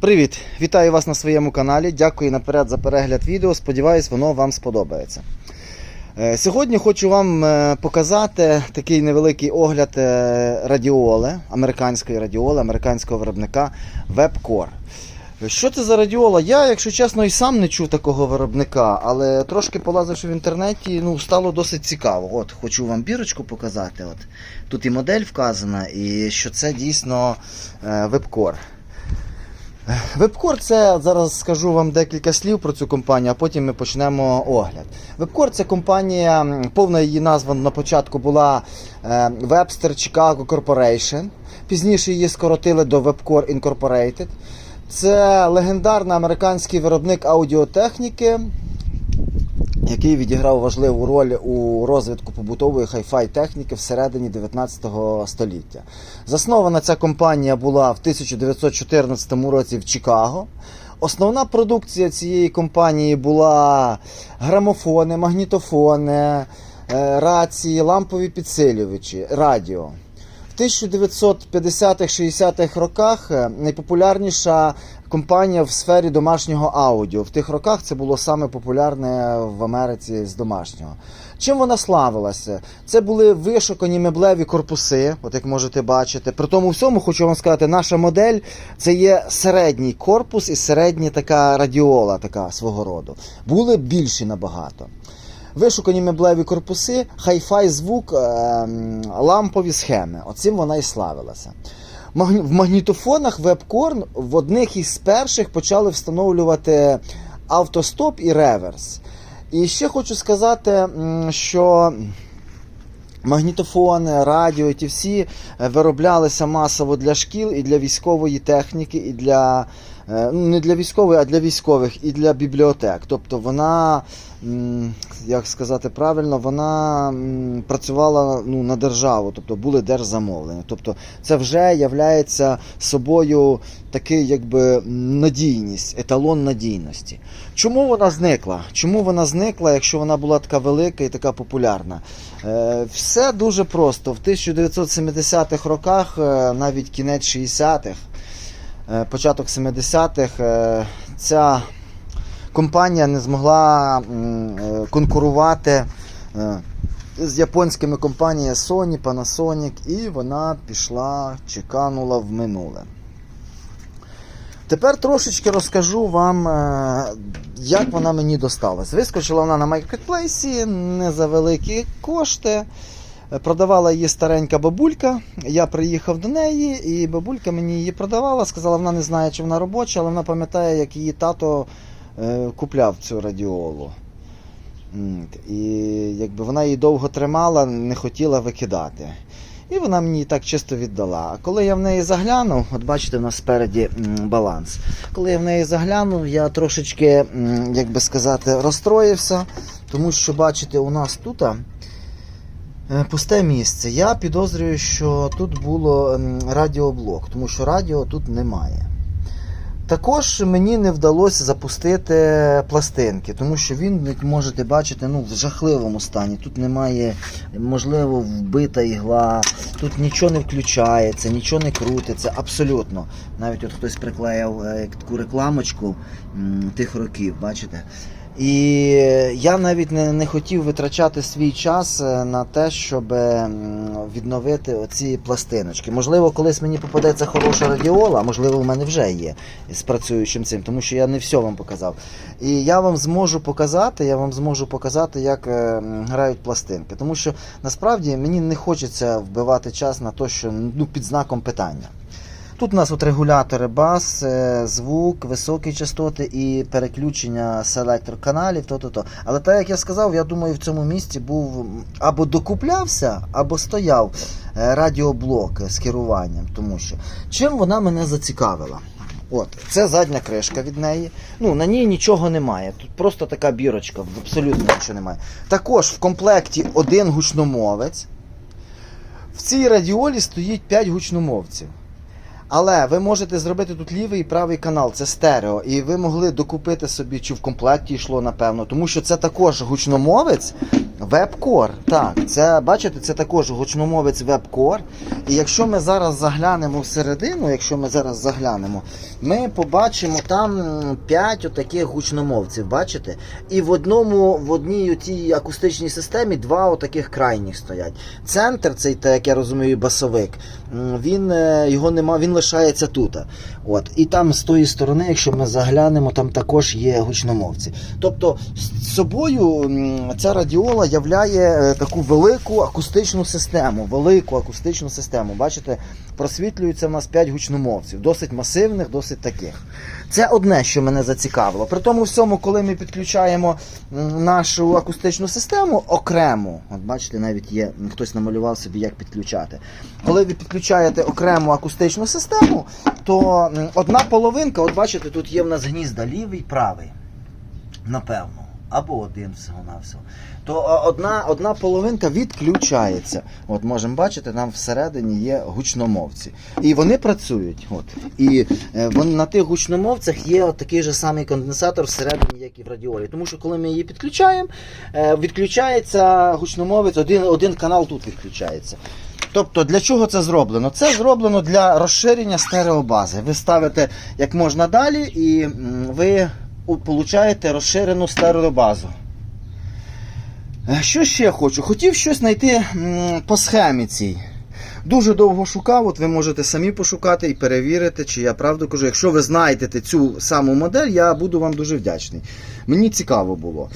Привіт! Вітаю вас на своєму каналі. Дякую наперед за перегляд відео. Сподіваюсь, воно вам сподобається. Е, Сьогодні хочу вам е, показати такий невеликий огляд е, радіоли, американської радіоли, американського виробника WebCore. Що це за радіола? Я, якщо чесно, і сам не чув такого виробника, але трошки полазивши в інтернеті, ну, стало досить цікаво. От, хочу вам бірочку показати. От. Тут і модель вказана, і що це дійсно WebCore. Вебкор це зараз скажу вам декілька слів про цю компанію, а потім ми почнемо огляд. Вебкор це компанія, повна її назва на початку була е, Webster Chicago Corporation. Пізніше її скоротили до Webcore Incorporated. Це легендарний американський виробник аудіотехніки, який відіграв важливу роль у розвитку побутової хай-фай техніки всередині 19 століття. Заснована ця компанія була в 1914 році в Чикаго. Основна продукція цієї компанії була грамофони, магнітофони, е, рації, лампові підсилювачі, радіо. В 1950-60-х роках е, найпопулярніша компанія в сфері домашнього аудіо. В тих роках це було саме популярне в Америці з домашнього. Чим вона славилася? Це були вишукані меблеві корпуси, от як можете бачити. При тому всьому хочу вам сказати, наша модель це є середній корпус і середня така радіола, така свого роду. Були більші набагато. Вишукані меблеві корпуси, хай-фай звук, ем, лампові схеми. Оцим вона і славилася. В магнітофонах WebCorn в одних із перших почали встановлювати автостоп і реверс. І ще хочу сказати, що магнітофони, радіо, ті всі е, вироблялися масово для шкіл і для військової техніки, і для е, ну, не для військової, а для військових, і для бібліотек. Тобто вона, як сказати правильно, вона працювала ну, на державу, тобто були держзамовлення. Тобто це вже являється собою такий якби надійність, еталон надійності. Чому вона зникла? Чому вона зникла, якщо вона була така велика і така популярна? Е, Все дуже просто. В 1970-х роках, е, навіть кінець 60-х, е, початок 70-х, е, ця компанія не змогла е, конкурувати е, з японськими компаніями Sony, Panasonic, і вона пішла, чеканула в минуле. Тепер трошечки розкажу вам, е, як вона мені досталась. Вискочила вона на маркетплейсі не за великі кошти. Продавала її старенька бабулька. Я приїхав до неї, і бабулька мені її продавала. Сказала, вона не знає, чи вона робоча, але вона пам'ятає, як її тато е, купляв цю радіолу. І якби вона її довго тримала, не хотіла викидати. І вона мені так чисто віддала. А коли я в неї заглянув, от бачите, в нас спереді баланс. Коли я в неї заглянув, я трошечки, як би сказати, розстроївся, тому що, бачите, у нас тут пусте місце. Я підозрюю, що тут було радіоблок, тому що радіо тут немає. Також мені не вдалося запустити пластинки, тому що він, як можете бачити, ну, в жахливому стані. Тут немає, можливо, вбита ігла, тут нічого не включається, нічого не крутиться, абсолютно. Навіть от хтось приклеїв е, таку рекламочку тих років, бачите. І я навіть не, не хотів витрачати свій час е, на те, щоб відновити оці пластиночки. Можливо, колись мені попадеться хороша радіола, можливо, в мене вже є з працюючим цим, тому що я не все вам показав. І я вам зможу показати, я вам зможу показати, як е, грають пластинки. Тому що насправді мені не хочеться вбивати час на те, що ну, під знаком питання. Тут у нас от регулятори бас, е, звук, високі частоти і переключення селектор каналів, то-то-то. Але так як я сказав, я думаю, в цьому місці був або докуплявся, або стояв е, радіоблок з керуванням. Тому що чим вона мене зацікавила? От, це задня кришка від неї. Ну, на ній нічого немає. Тут просто така бірочка, абсолютно нічого немає. Також в комплекті один гучномовець. В цій радіолі стоїть 5 гучномовців. Але ви можете зробити тут лівий і правий канал, це стерео. І ви могли докупити собі, чи в комплекті йшло, напевно, тому що це також гучномовець веб-кор. Так, це бачите, це також гучномовець веб-кор. І якщо ми зараз заглянемо всередину, якщо ми зараз заглянемо, ми побачимо там 5 отаких гучномовців, бачите? І в одному, в одній тій акустичній системі два отаких крайніх стоять. Центр, цей, так як я розумію, басовик, він е, його нема, він лишається тут. От. І там з тої сторони, якщо ми заглянемо, там також є гучномовці. Тобто з собою ця радіола являє е, таку велику акустичну систему. Велику акустичну систему. Бачите, просвітлюється в нас 5 гучномовців, досить масивних, досить таких. Це одне, що мене зацікавило. При тому всьому, коли ми підключаємо нашу акустичну систему окремо, от бачите, навіть є хтось намалював собі, як підключати. Коли ви підключаєте окрему акустичну систему, то одна половинка, от бачите, тут є в нас гнізда лівий, правий. Напевно. Або один всього на всього. То одна, одна половинка відключається. От можемо бачити, там всередині є гучномовці. І вони працюють. От. І е, вон, на тих гучномовцях є от такий же самий конденсатор всередині, як і в радіолі. Тому що коли ми її підключаємо, е, відключається гучномовець, один, один канал тут відключається. Тобто для чого це зроблено? Це зроблено для розширення стереобази. Ви ставите як можна далі, і ви получаєте розширену стереобазу. Е, Що ще хочу? Хотів щось знайти по схемі цій. Дуже довго шукав, от ви можете самі пошукати і перевірити, чи я правду кажу. Якщо ви знайдете цю саму модель, я буду вам дуже вдячний. Мені цікаво було.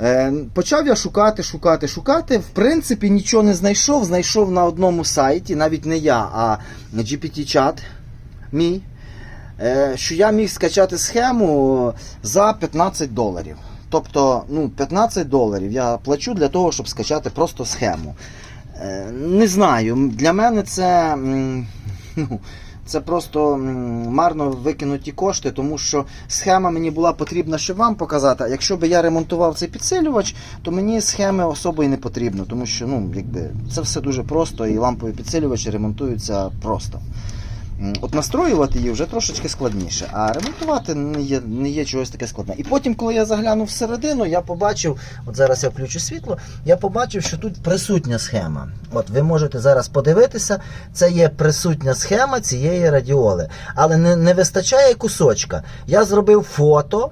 Е, почав я шукати, шукати, шукати. В принципі, нічого не знайшов. Знайшов на одному сайті, навіть не я, а GPT-чат мій. Е, Що я міг скачати схему за 15 доларів. Тобто, ну, 15 доларів я плачу для того, щоб скачати просто схему. Е, Не знаю, для мене це, ну, це просто марно викинуті кошти, тому що схема мені була потрібна, щоб вам показати. А якщо б я ремонтував цей підсилювач, то мені схеми особо і не потрібно, тому що ну, якби, це все дуже просто і лампові підсилювачі ремонтуються просто. От настроювати її вже трошечки складніше, а ремонтувати не є, не є чогось таке складне. І потім, коли я заглянув всередину, я побачив, от зараз я включу світло, я побачив, що тут присутня схема. От ви можете зараз подивитися, це є присутня схема цієї радіоли. Але не, не вистачає кусочка. Я зробив фото.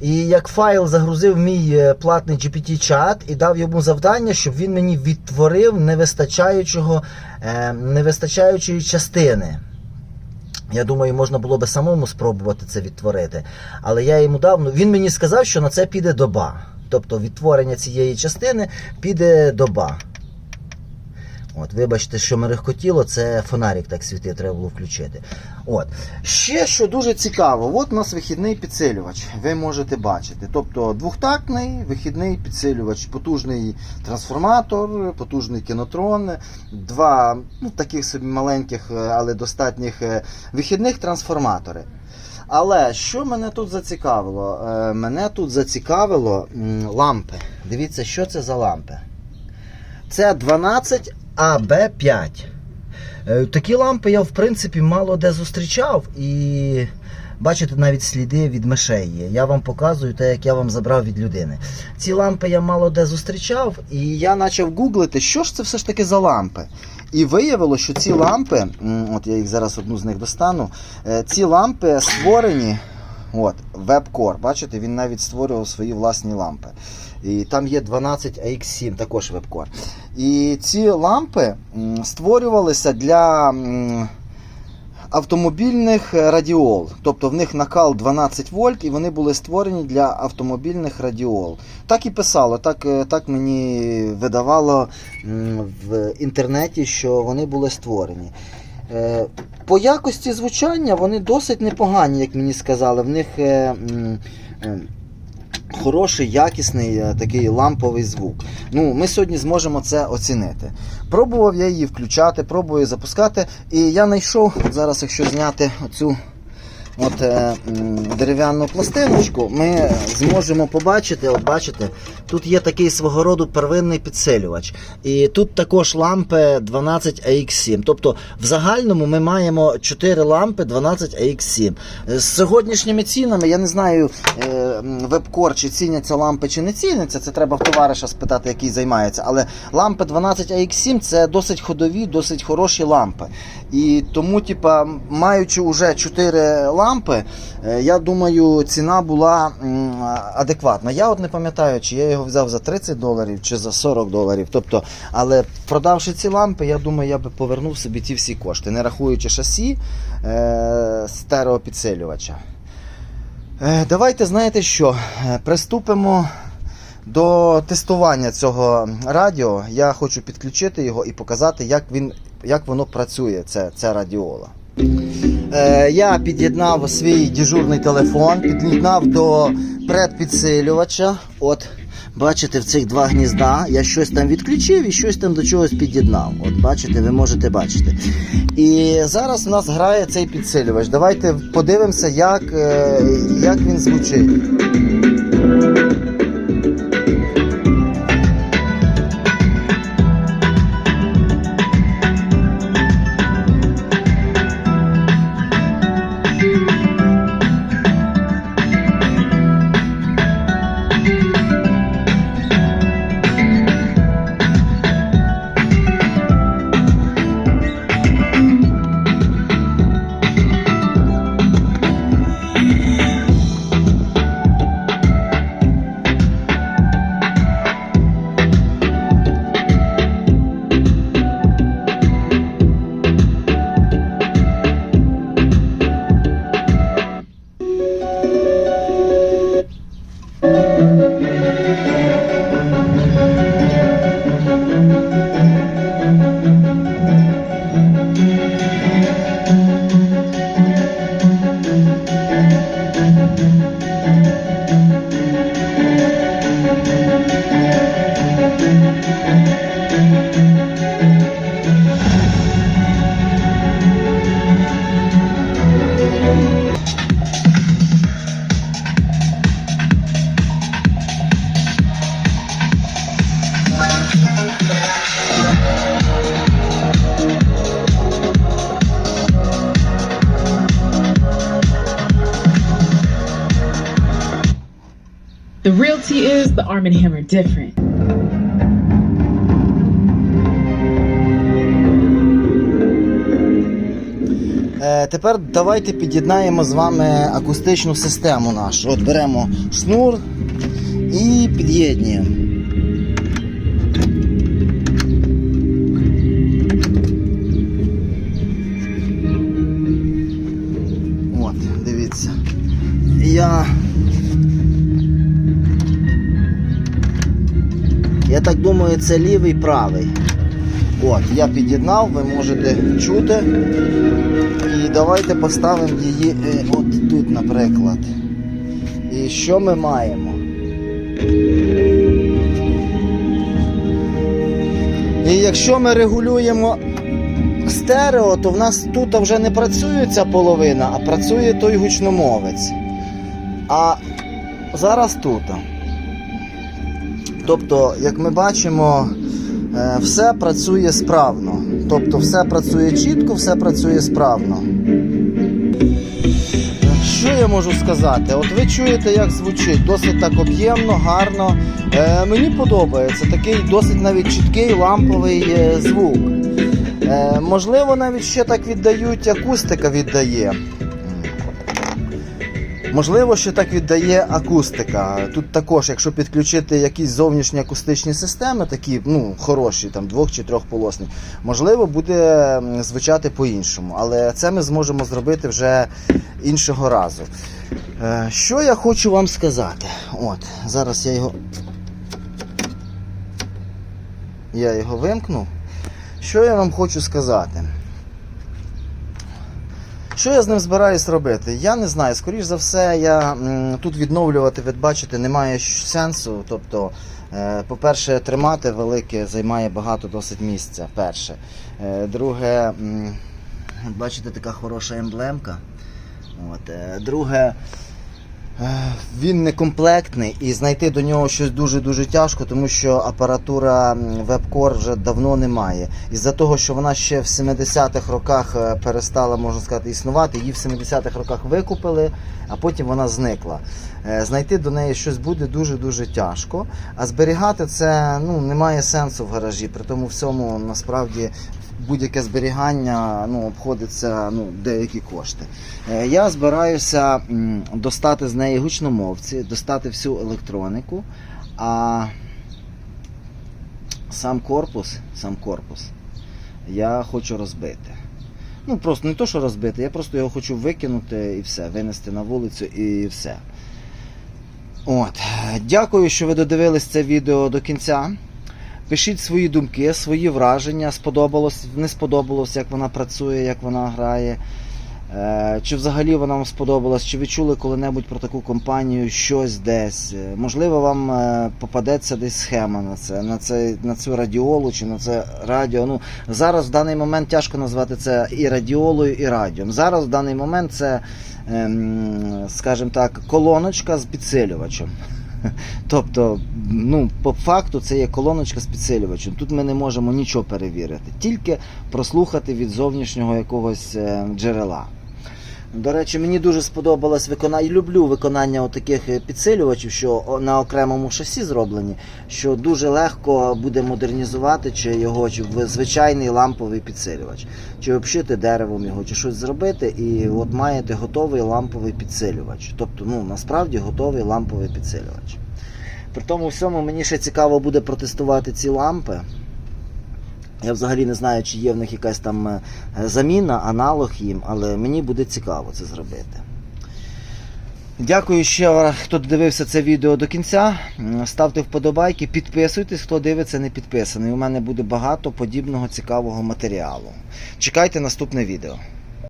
І як файл загрузив мій е, платний GPT-чат і дав йому завдання, щоб він мені відтворив невистачаючого, е, невистачаючої частини. Я думаю, можна було би самому спробувати це відтворити. Але я йому дав. Ну, він мені сказав, що на це піде доба. Тобто відтворення цієї частини піде доба. От, вибачте, що мерехкотіло, це фонарик так світив, треба було включити. От. Ще що дуже цікаво, от у нас вихідний підсилювач, ви можете бачити. Тобто двохтактний вихідний підсилювач, потужний трансформатор, потужний кінотрон, два ну, таких собі маленьких, е, але достатніх е, вихідних трансформатори. Але що мене тут зацікавило? Е, Мене тут зацікавило лампи. Дивіться, що це за лампи. Це 12 АБ5. Е, Такі лампи я, в принципі, мало де зустрічав. І бачите, навіть сліди від мишей є. Я вам показую те, як я вам забрав від людини. Ці лампи я мало де зустрічав, і я почав гуглити, що ж це все ж таки за лампи. І виявилося, що ці лампи, от я їх зараз одну з них достану, е, ці лампи створені. От, WebCore, бачите, він навіть створював свої власні лампи. І там є 12 AX7, також WebCore. І ці лампи створювалися для автомобільних радіол. Тобто в них накал 12 вольт, і вони були створені для автомобільних радіол. Так і писало, так, е, так мені видавало в інтернеті, що вони були створені. Е, По якості звучання вони досить непогані, як мені сказали. В них е, е, хороший, якісний такий ламповий звук. Ну, Ми сьогодні зможемо це оцінити. Пробував я її включати, пробую запускати. І я знайшов, зараз, якщо зняти оцю от, е, дерев'яну пластиночку, ми зможемо побачити, от бачите, тут є такий свого роду первинний підсилювач. І тут також лампи 12 AX7. Тобто в загальному ми маємо 4 лампи 12 AX7. Е, З сьогоднішніми цінами, я не знаю, е, вебкор чи ціняться лампи, чи не ціняться. Це треба в товариша спитати, який займається. Але лампи 12 AX7 це досить ходові, досить хороші лампи. І тому, типа, маючи вже 4 лампи, е, я думаю, ціна була адекватна. Я от не пам'ятаю, чи я його взяв за 30 доларів чи за 40 доларів. Тобто, але продавши ці лампи, я думаю, я би повернув собі ті всі кошти, не рахуючи шасі е, стереопідсилювача. Е, давайте, знаєте що, е, приступимо до тестування цього радіо. Я хочу підключити його і показати, як, він, як воно працює, це, ця радіола. Е, я під'єднав свій дежурний телефон, під'єднав до предпідсилювача. От, бачите, в цих два гнізда я щось там відключив і щось там до чогось під'єднав. От бачите, ви можете бачити. І зараз у нас грає цей підсилювач. Давайте подивимося, як, е, як він звучить. Is the Arm & Hammer different. Е, тепер давайте під'єднаємо з вами акустичну систему нашу. От беремо шнур і під'єднуємо. Так думаю, це лівий правий. От, я під'єднав, ви можете чути. І давайте поставимо її е, от тут, наприклад. І що ми маємо? І якщо ми регулюємо стерео, то в нас тут вже не працює ця половина, а працює той гучномовець. А зараз тут. Тобто, як ми бачимо, е, все працює справно. Тобто все працює чітко, все працює справно. Що я можу сказати? От ви чуєте, як звучить, досить так об'ємно, гарно. Е, мені подобається такий досить навіть чіткий ламповий е, звук. Е, можливо, навіть ще так віддають, акустика віддає. Можливо, ще так віддає акустика. Тут також, якщо підключити якісь зовнішні акустичні системи, такі ну, хороші, там двох чи трьохполосні, можливо, буде звучати по-іншому. Але це ми зможемо зробити вже іншого разу. Е, Що я хочу вам сказати? От, зараз я його. Я його вимкнув. Що я вам хочу сказати? Що я з ним збираюсь робити? Я не знаю. Скоріше за все, я тут відновлювати, ви немає сенсу. Тобто, е, по-перше, тримати велике займає багато досить місця. Перше. Е, друге, бачите, така хороша емблемка. От, е, друге, він не комплектний і знайти до нього щось дуже-дуже тяжко, тому що апаратура WebCore вже давно немає. Із-за того, що вона ще в 70-х роках е, перестала, можна сказати, існувати, її в 70-х роках викупили, а потім вона зникла. Е, Знайти до неї щось буде дуже-дуже тяжко. А зберігати це ну, немає сенсу в гаражі. При тому всьому насправді будь-яке зберігання ну, обходиться ну, деякі кошти. Е, Я збираюся достати з неї гучномовці, достати всю електронику, а сам корпус, сам корпус я хочу розбити. Ну, просто не то, що розбити, я просто його хочу викинути і все, винести на вулицю і все. От. Дякую, що ви додивились це відео до кінця. Пишіть свої думки, свої враження, сподобалось, не сподобалось, як вона працює, як вона грає. Е, Чи взагалі вона вам сподобалась, чи ви чули коли-небудь про таку компанію щось десь? Е, Можливо, вам е, попадеться десь схема на це, на, це, на цю радіолу чи на це радіо. Ну, зараз в даний момент тяжко назвати це і радіолою, і радіом. Зараз в даний момент це, ем, скажімо так, колоночка з підсилювачем. Тобто, ну, по факту це є колоночка з підсилювачем. Тут ми не можемо нічого перевірити, тільки прослухати від зовнішнього якогось е, джерела. До речі, мені дуже сподобалось виконання. Люблю виконання таких підсилювачів, що на окремому шасі зроблені, що дуже легко буде модернізувати чи його, чи звичайний ламповий підсилювач, чи обшити деревом його, чи щось зробити, і от маєте готовий ламповий підсилювач. Тобто, ну насправді готовий ламповий підсилювач. При тому всьому мені ще цікаво буде протестувати ці лампи. Я взагалі не знаю, чи є в них якась там е, заміна, аналог їм, але мені буде цікаво це зробити. Дякую ще, хто дивився це відео до кінця. Ставте вподобайки, підписуйтесь, хто дивиться, не підписаний. У мене буде багато подібного цікавого матеріалу. Чекайте наступне відео.